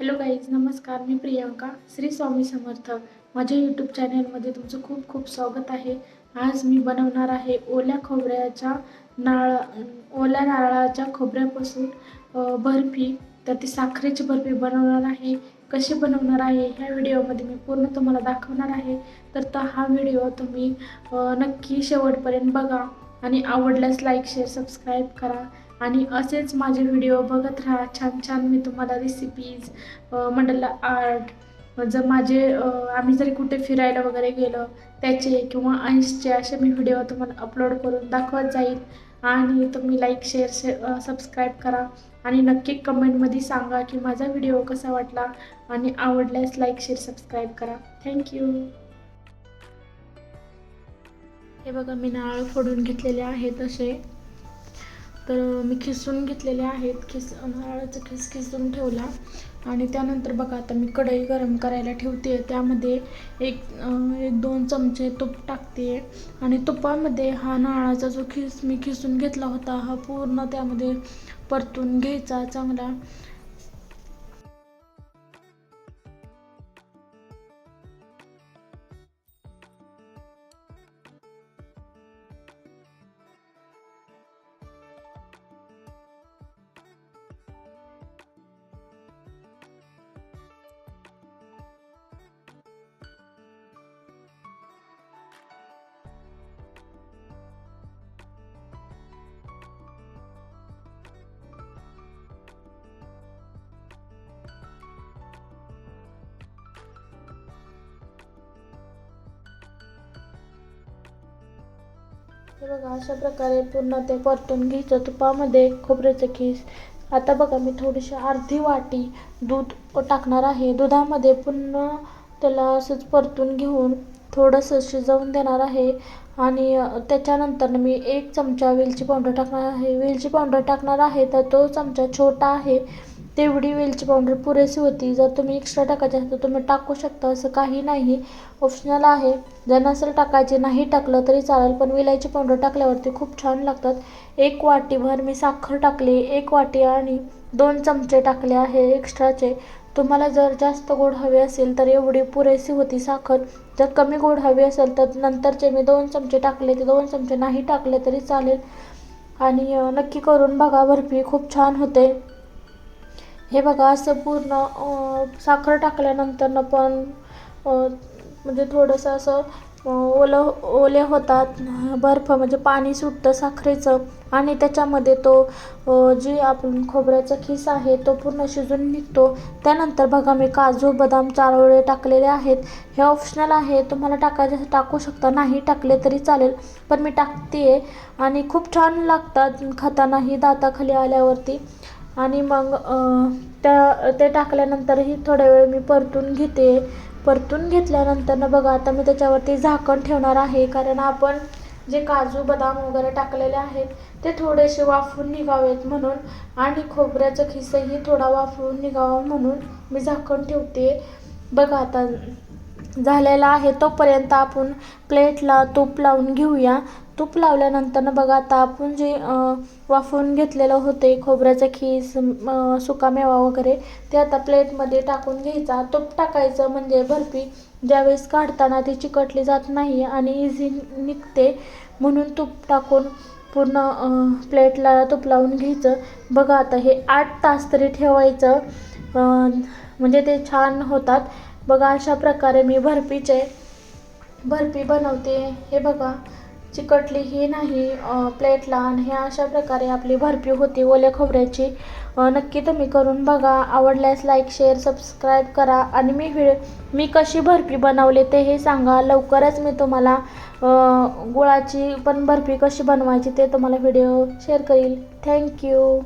Hello guys नमस्कार मी प्रियांका श्री स्वामी समर्थ. माझ्या YouTube चॅनलमध्ये तुमचं खूप खूप स्वागत आहे. आज मी बनवणार आहे ओल्या खोबऱ्याच्या नाळ ओल्या नारळाच्या खोबऱ्यापासून बर्फी. तर ती साखरेची बर्फी बनवणार आहे. कशी बनवणार आहे ह्या व्हिडिओमध्ये मी पूर्ण तुम्हाला दाखवणार आहे. तर त हा व्हिडिओ तुम्ही नक्की शेवटपर्यंत बघा आणि आवडल्यास लाईक शेअर सबस्क्राईब करा. आणि असेच माझे व्हिडिओ बघत राहा. छान छान मी तुम्हाला रेसिपीज मंडला आर्ट जर माझे आम्ही जरी कुठे फिरायला वगैरे गेलो त्याचे किंवा अंशचे असे मी व्हिडिओ तुम्हाला अपलोड करून दाखवत जाईल. आणि तुम्ही लाईक शेअर शे सबस्क्राईब करा. आणि नक्की कमेंटमध्ये सांगा की माझा व्हिडिओ कसा वाटला. आणि आवडल्यास लाईक शेअर सबस्क्राईब करा. थँक्यू हे बघा मी नारळ फोडून घेतलेले आहेत असे. तर मी खिसून घेतलेले आहेत. खिस नारळाचा खिस खिसून ठेवला. आणि त्यानंतर बघा आता मी कढई गरम करायला ठेवते. त्यामध्ये एक एक दोन चमचे तूप टाकते. आणि तुपामध्ये हा नारळाचा जो खिस मी खिसून घेतला होता हा पूर्ण त्यामध्ये परतून घ्यायचा चांगला. हे बघा अशा प्रकारे पूर्ण ते परतून घ्यायचं. तुपामध्ये खोबऱ्याचं खीस आता बघा मी थोडीशी अर्धी वाटी दूध टाकणार आहे. दुधामध्ये पुन्हा त्याला असंच परतून घेऊन थोडंसं शिजवून देणार आहे. आणि त्याच्यानंतर मी एक चमचा वेलची पावडर टाकणार आहे. वेलची पावडर टाकणार आहे तर तो चमचा छोटा आहे. तेवढी वेलची पावडर पुरेशी होती. जर तुम्ही एक्स्ट्रा टाकायचे असेल तर तुम्ही टाकू शकता. असं काही नाही. ऑप्शनल आहे. जर नसेल टाकायचे नाही टाकलं तरी चालेल. पण विलायची पावडर टाकल्यावरती खूप छान लागतात. एक वाटीभर मी साखर टाकली. एक वाटी आणि दोन चमचे टाकले आहे एक्स्ट्राचे तुम्हाला जर जास्त गोड हवे असेल तर एवढी पुरेशी होती साखर. जर कमी गोड हवी असेल तर नंतरचे मी दोन चमचे टाकले. ते दोन चमचे नाही टाकले तरी चालेल. आणि नक्की करून बघा. बर्फी खूप छान होते. हे बघा असं पूर्ण साखर टाकल्यानंतर पण म्हणजे थोडंसं असं ओलं ओले होतात. बर्फ म्हणजे पाणी सुटतं साखरेचं. आणि त्याच्यामध्ये तो जी आपण खोबऱ्याचा खिस आहे तो पूर्ण शिजून निघतो. त्यानंतर बघा मी काजू बदाम चारोळे टाकलेले आहेत. हे ऑप्शनल आहे. तुम्हाला टाकायचे टाकू शकता. नाही टाकले तरी चालेल. पण मी टाकते आणि खूप छान लागतात. खातानाही दाताखाली आल्यावरती. आणि मग त्या ते टाकल्यानंतरही थोड्या वेळ मी परतून घेते. परतून घेतल्यानंतर ना बघा आता मी त्याच्यावरती झाकण ठेवणार आहे. कारण आपण जे काजू बदाम वगैरे टाकलेले आहेत ते थोडेसे वाफवून निघावेत म्हणून. आणि खोबऱ्याचं खिसंही थोडा वाफवून निघावा म्हणून मी झाकण ठेवते. बघा आता झालेला आहे तोपर्यंत आपण प्लेटला तूप लावून घेऊया. तूप लावल्यानंतर बघा आता आपण जे वाफवून घेतलेलं होते खोबऱ्याचं खीस सुकामेवा वगैरे ते आता प्लेटमध्ये टाकून घ्यायचा. तूप टाकायचं म्हणजे बर्फी ज्यावेळेस काढताना ती चिकटली जात नाही आणि इझी निघते. म्हणून तूप टाकून पूर्ण प्लेटला तूप लावून घ्यायचं. बघा आता हे आठ तास तरी ठेवायचं. म्हणजे ते छान होतात. बघा अशा प्रकारे मी बर्फीचे बर्फी बनवते. हे बघा चिकटली ही नाही प्लेट प्लेटला आणि हे अशा प्रकारे आपली बर्फी होती ओल्या खोबऱ्याची. नक्की तुम्ही करून बघा. आवडल्यास लाईक शेअर सबस्क्राईब करा. आणि मी व्हिडिओ मी कशी बर्फी बनवले ते हे सांगा. लवकरच मी तुम्हाला गुळाची पण बर्फी कशी बनवायची ते तुम्हाला व्हिडिओ शेअर करील. थँक्यू